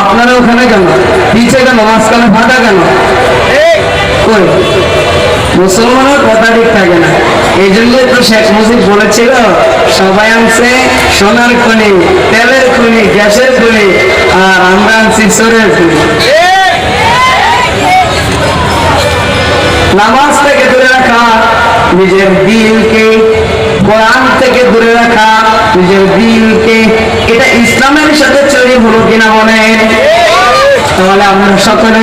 আপনারা ওখানে কেন? পিছে কেন? মাঝখানে ফাটা কেন? মুসলমানের কথা ঠিক থাকে না। এই জন্যই তো শেখ মুজিব বলেছিল, সবাই আনছে সোনার খনি, তেলের খনি, গ্যাসের খনি, আর আমরা আনছি চোরের খনি। নামাজ থেকে দূরে রাখা, নিজের দিলকে কোরআন থেকে দূরে রাখা, নিজের দিলকে, এটা ইসলামের সাথে চুরি হলো কিনা বলেন? তাহলে আমরা সকলে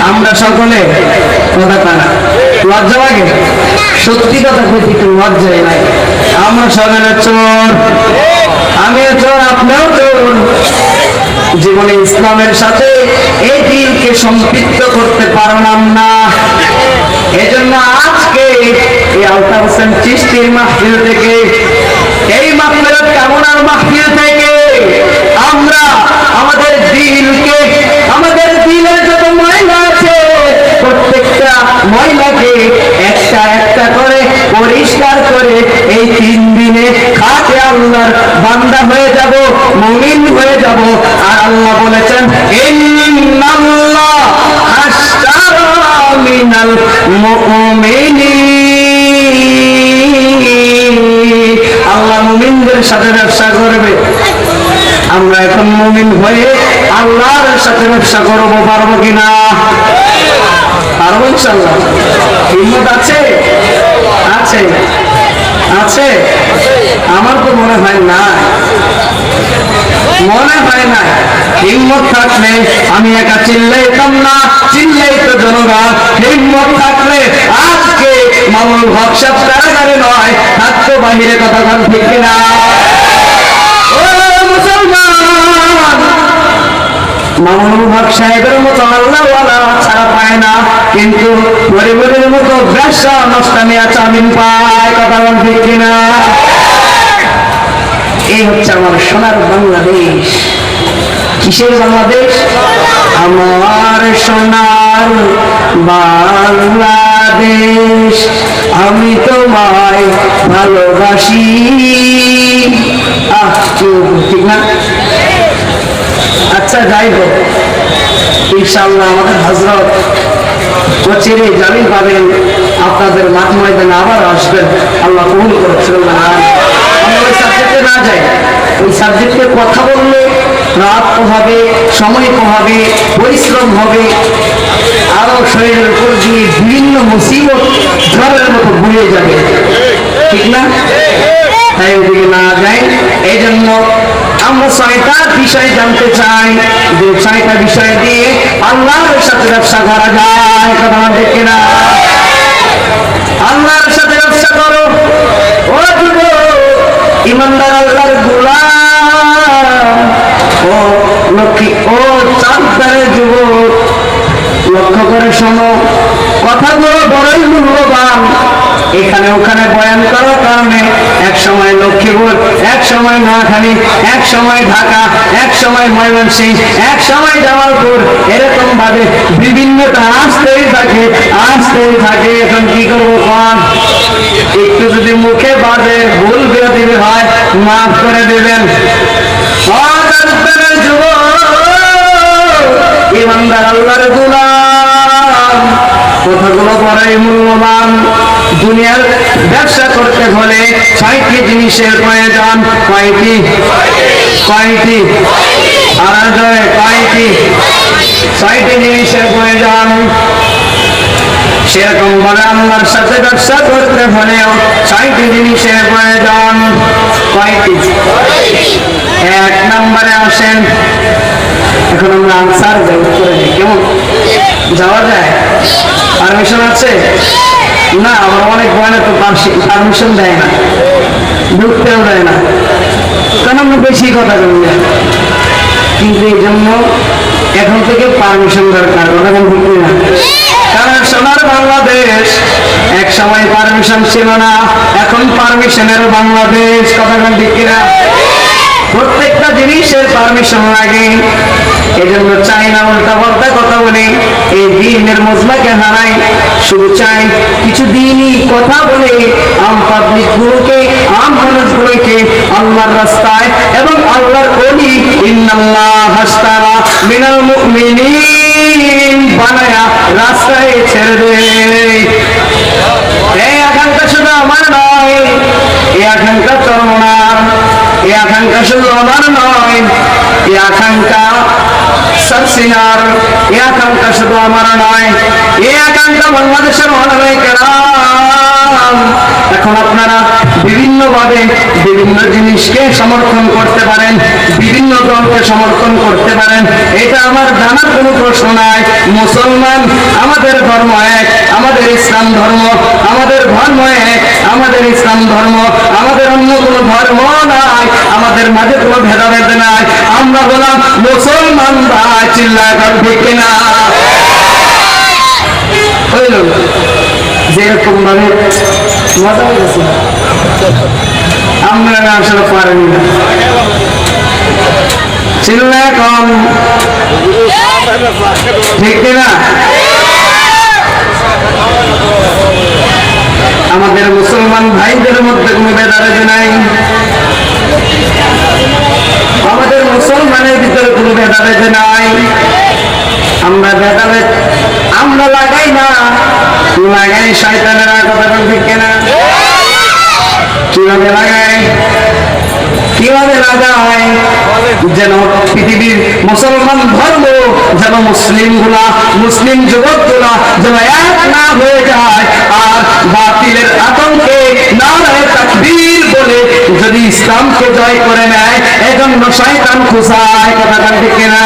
আমরা সকলে কথা কানা। লজ্জা লাগে? সত্যি কথা বলতে একটু লজ্জাই লাগে আমরা সকলে চোর। আমিও চোর, আপনিও চোর। জীবনে ইসলামের সাথে এই দিনকে সম্পৃক্ত করতে পারলাম না। এজন্য আজকে এই আলতা হোসেন চিস্তির মাহফিল থেকে, এই মাহফিল কামনার মাহফিল থেকে আমরা আমাদের দিলকে আমাদের দিলের যত ময়লা আছে, প্রত্যেকটা ময়লাকে একটা একটা করে পরিষ্কার করে এই তিন দিনে খাটে আল্লাহর বান্দা হয়ে যাব। মুমিন হয়ে যাব। আর আল্লাহ বলেছেন মিনাল আল্লাহ মুমিনদের সাথে ব্যবসা করবে। আমরা এখন মুমিন হয়ে আল্লাহর সাথে ব্যবসা করব, পারব কিনা? পারব ইনশাল্লাহ হিম্মত আছে? আছে। আছে। আমার তো মনে হয় না মনে হয় না। হিম্মত থাকলে আমি একা চিল্লাইতাম না চিল্লাই তো জনগণ। হিম্মত থাকলে আজকে মামুল ভবসাব কারাগারে নয়, থাকতো বাহিরে কথা কথা ঠিক মুসলমান! মামুনুল হক সাহেবের মতো ছাড়া পায় না। কিন্তু পরিবারের মতো ব্যবসা নষ্টামিয়া চামিন পায় কথা বল কিনা। এই হচ্ছে আমার সোনার বাংলাদেশ। কিসের বাংলাদেশ? আমার সোনার বাংলাদেশ। আমি তোমায় ভালোবাসি। আহ ঠিক না? আচ্ছা যাই হোক। ইনশাল্লাহ আমাদের হজরত চিরে জামিন পাবেন। আপনাদের মাঠ ময়দানে আবার আসবেন। আল্লাহ কবুল ওই সাবজেক্টে না যাই ওই সাবজেক্টে কথা বললে রাত পোহাবে সময় পোহাবে পরিশ্রম হবে, আরও শরীরের উপর দিয়ে বিভিন্ন মুসিবত ঝড়ের মতো ঘুরিয়ে যাবে। ঠিক না? তাই ওদিকে না যায়। এই জন্য আমরা ছয়টা বিষয় জানতে চাই। যে ছয়টা বিষয় দিয়ে আল্লাহর সাথে ব্যবসা করা যায়, কথা দেখে না আল্লাহর সাথে ব্যবসা করো। ও ইমানদার আল্লাহর গোলাম। ও লক্ষ্মী ও চাঁদ যুবক। লক্ষ্য করে শোনো কথাগুলো মূল্যবান এখানে ওখানে বয়ান করার কারণে এক সময় লক্ষ্মীপুর, এক সময় নোয়াখালী, এক সময় ঢাকা, এক সময় ময়মনসিংহ, এক সময় জামালপুর। এরকম ভাবে বিভিন্নটা আসতেই থাকে আসতেই থাকে। এখন কি করব কন? একটু যদি মুখে বাজে ভুল বিরতি হয়, মাফ করে দেবেন। ইমানদার আল্লাহর গুলাম, কথাগুলো বড়ই মূল্যবান। দুনিয়ার ব্যবসা করতে হলে ছয়টি জিনিসের প্রয়োজন? কয়টি? কয়টি? আর কয়টি? ছয়টি জিনিসের প্রয়োজন। সেরকম ভাবে আল্লাহর সাথে ব্যবসা করতে হলেও ছয়টি জিনিসের প্রয়োজন। কয়টি? এক নম্বরে আসেন এখন আমরা আনসার যাই উত্তরে যাই কেমন? যাওয়া যায়? পারমিশন আছে? না, আমার অনেক বয়নে তো পারমিশন দেয় না। ঢুকতেও দেয় না। কারণ আমরা বেশি কথা বলি না। কিন্তু এই জন্য এখন থেকে পারমিশন দরকার কেন ঢুকবে না। কারণ সোনার বাংলাদেশ, এক সময় পারমিশন ছিল না, এখন পারমিশনের বাংলাদেশ। কথা ঠিক কিনা? প্রত্যেকটা জিনিসের পারমিশন লাগে। এজন্য চাই না উল্টা পাল্টা কথা বলে, এই দিনের মজলাকে হারাই শুধু চাই কিছু দিনই কথা বলে, আম পাবলিক গুলোকে, আম মানুষগুলোকে আল্লাহর রাস্তায় এবং আল্লাহর অলি ইন্নাল্লাহ হাস্তারা মিনাল মুমিনিন, বানায়া রাস্তায় ছেড়ে দেয়। আকাঙ্ক্ষা শুধু আমার নয় এই আকাঙ্ক্ষা চরমনার এই আকাঙ্ক্ষা শুধু আমার নয় এই আকাঙ্ক্ষা সবসিনার এই আকাঙ্ক্ষা শুধু আমার নয় এই আকাঙ্ক্ষা বাংলাদেশের অনেক এখন আপনারা বিভিন্ন ভাবে বিভিন্ন জিনিসকে সমর্থন করতে পারেন, বিভিন্ন দলকে সমর্থন করতে পারেন। এটা আমার জানার কোনো প্রশ্ন নাই। মুসলমান, আমাদের ধর্ম এক, আমাদের ইসলাম ধর্ম, আমাদের ধর্ম এক, আমাদের ইসলাম ধর্ম, আমাদের অন্য কোনো ধর্ম নাই, আমাদের মাঝে কোনো ভেদাভেদ নাই। আমরা বললাম, মুসলমান ভাই চিল্লা কর ঠিক না হইল। যেরকম ভাবে মজা হয়ে গেছে আমরা না আসলে পারেনি। চিল্লা কম। ঠিক না লাগাই শয়তানেরা কথা ঠিক না কীভাবে লাগাই কীভাবে লাগায়? যেন পৃথিবীর মুসলমান ধর্ম যেন মুসলিমগুলা মুসলিম যুবকগুলা যেন এক না হয়ে যায়, আর বাতিলের আতঙ্কে নারায় তাকবীর বলে যদি ইসলামকে জয় করে নেয়, এজন্য শয়তান খুশায়, কথা ঠিক না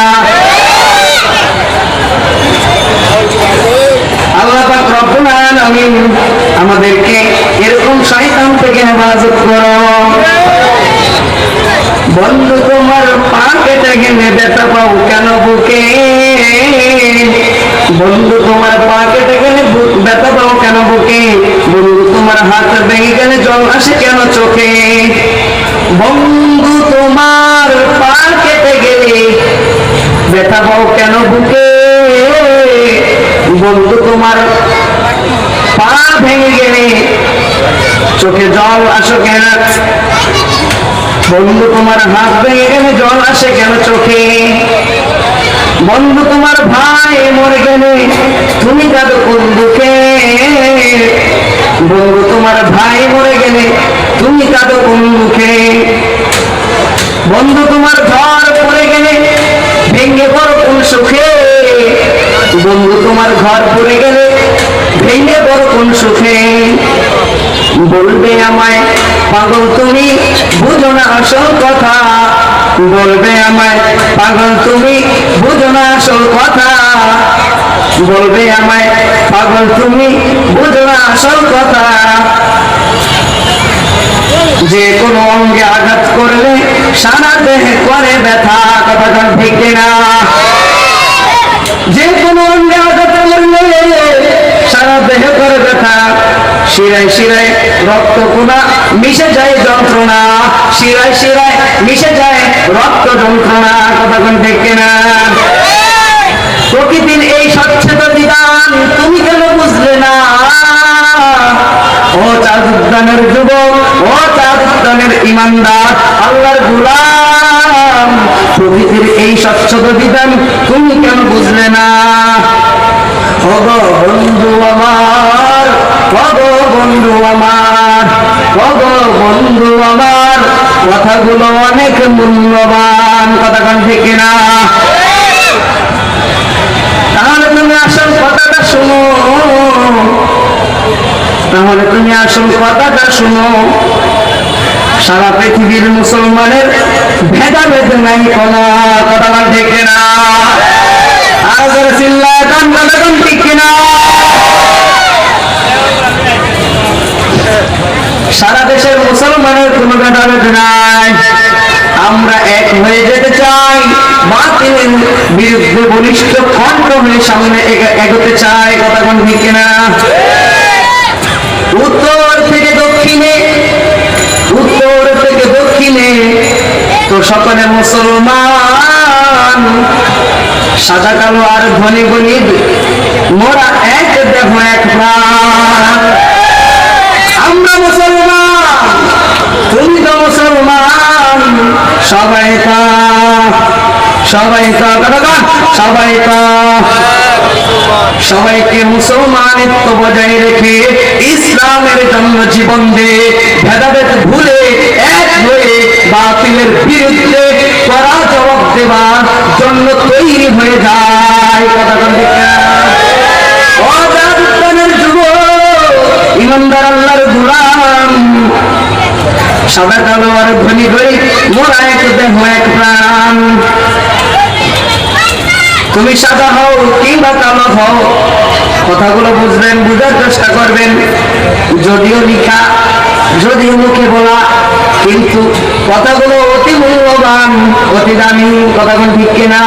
আল্লাহ আমাদেরকে এরকম শয়তান থেকে হেফাজত করো। বন্ধু, তোমার পা কেটে গেলে ব্যথা পাও কেন বুকে? বন্ধু, তোমার পা কেটে গেলে ব্যথা পাও কেন বুকে? বন্ধু, তোমার হাত ভেঙে গেলে জল আসে কেন চোখে? বন্ধু, তোমার পা কেটে গেলে ব্যথা পাও কেন বুকে বন্ধু তোমার পা ভেঙে গেলে চোখে জল আসো কেন? বন্ধু তোমার হাত ভেঙে গেলে জল আসে কেন চোখে? বন্ধু তোমার ভাই মরে গেলে তুমি কাঁদো কোন দুঃখে? বন্ধু তোমার ভাই মরে গেলে তুমি কাঁদো কোন দুঃখে? বন্ধু তোমার ঘর পড়ে গেলে ভেঙে পড়ো কোন সুখে? বন্ধু তোমার ঘর পড়ে গেলে ভেঙে পড়ো কোন সুখে? বলবে আমায়, পাগল তুমি বুঝো না আসল কথা। বলবে আমায়, পাগল তুমি বুঝো না আসল কথা। বলবে আমায়, পাগল তুমি বুঝো না আসল কথা। যে কোনো অঙ্গে আঘাত করলে সারা দেহে করে ব্যথা কথাটা ঠিক না যে কোনো অঙ্গে আঘাত করলে সারা দেহে করে ব্যথা শিরায় শিরায় রক্ত কোনা মিশে যায় যন্ত্রণা। শিরায় শিরায় মিশে যায় রক্ত যন্ত্রণা কথা কোন না প্রকৃতির এই স্বচ্ছতা বিধান তুমি কেন বুঝলে না? ও চাঁদ উদ্যানের যুবক, ও চাঁদ উদ্যানের ইমানদার, আল্লাহর গুলাম, প্রকৃতির এই স্বচ্ছতা বিধান তুমি কেন বুঝলে না? ওগো বন্ধু আমার ওগো বন্ধু আমার ওগো বন্ধু আমার, কথাগুলো অনেক মূল্যবান কথা কান ঠিক না তাহলে তুমি আসল কথাটা শুনো। তাহলে তুমি আসল কথাটা শুনো। সারা পৃথিবীর মুসলমানের ভেদাভেদ নাই কোন কথা ঠিক না আর করে চিল্লায় কান কথা কান ঠিক না সারা দেশের মুসলমানের কোনো আমরা এক হয়ে যেতে চাই। বাতিলের বিরুদ্ধে বলিষ্ঠ কণ্ঠ সামনে এগোতে চাই। কথা কোন ঠিক না উত্তর থেকে দক্ষিণে। উত্তর থেকে দক্ষিণে। তো সকলে মুসলমান। সাদা, কালো আর ধনী গণিত মোরা এক দেহ, এক প্রাণ। মুসলমান, সবাই তা, সবাই কতক্ষণ? সবাই তা সবাইকে মুসলমানিত্ব বজায় রেখে ইসলামের জন্য জীবন দে, ভেদাভেদ ভুলে এক হয়ে বাতিলের বিরুদ্ধে কড়া জবাব দেওয়ার জন্য তৈরি হয়ে যায় কথা ইমানদার আল্লাহর গুলাম সাদা কালো আর ধনী হই মোরা এক দেহ এক প্রাণ। তুমি সাদা হও, কিংবা কালো হও, কথাগুলো বুঝবেন, বুঝার চেষ্টা করবেন। যদিও লিখা, যদিও মুখে বলা, কিন্তু কথাগুলো অতি মূল্যবান, অতি দামি, কথাগুলো ঠিক কিনা?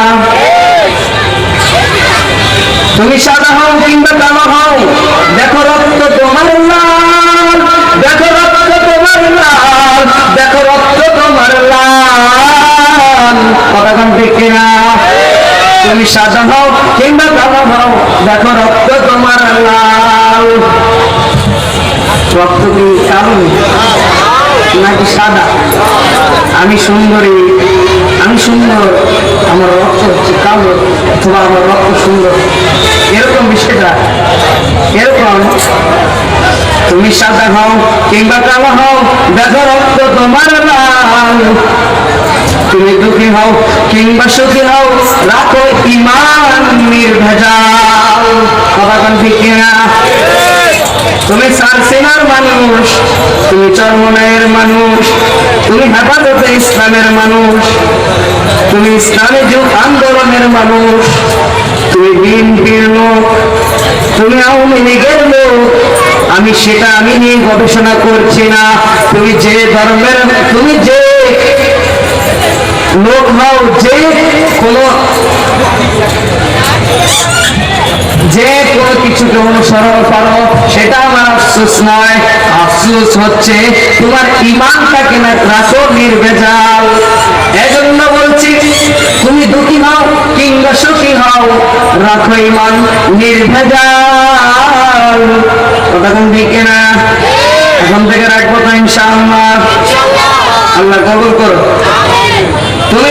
তুমি সাদা হও, কিংবা কালো হও, দেখো রক্ত তোমার লাল কথাগুলো ঠিক কিনা? তুমি সাদা হও কিংবা কালো হও দেখো রক্ত তোমার লাল। রক্ত কি কালো? নাকি সাদা? আমি সুন্দরী। আমি সুন্দর। আমার রক্ত হচ্ছে কালো, অথবা আমার রক্ত সুন্দর। এরকম বিষয়টা এরকম তুমি সাদা হও কিংবা কালো হও দেখো রক্ত তোমার লাল। তুমি দুঃখী হও কিংবা সুখী হও, রাখো ইমান নির্ভেজাল। কথা কোন কিনা? তুমি সারসিনার মানুষ, তুমি চরমনায়ের মানুষ, তুমি হেফাজতে ইসলামের মানুষ, তুমি ইসলামী যুগ আন্দোলনের মানুষ, তুমি বিএনপির লোক। তুমি আওয়ামী লীগের লোক আমি সেটা আমি নিয়ে গবেষণা করছি না। তুমি যে ধর্মের, তুমি যে লোক হও, যে কোনো যে কোনো কিছুকে অনুসরণ করো, সেটা আমার আফসোস নয়। আফসোস হচ্ছে, তোমার ইমানটাকে না রাখো নির্ভেজাল। এজন্য বলছি তুমি দুঃখী হও কিংবা সুখী হও রাখো ইমান নির্ভেজাল। কথা কোন দিকে না? এখন থেকে রাখব তো ইনশাআল্লাহ। আল্লাহ কবুল করো। তুমি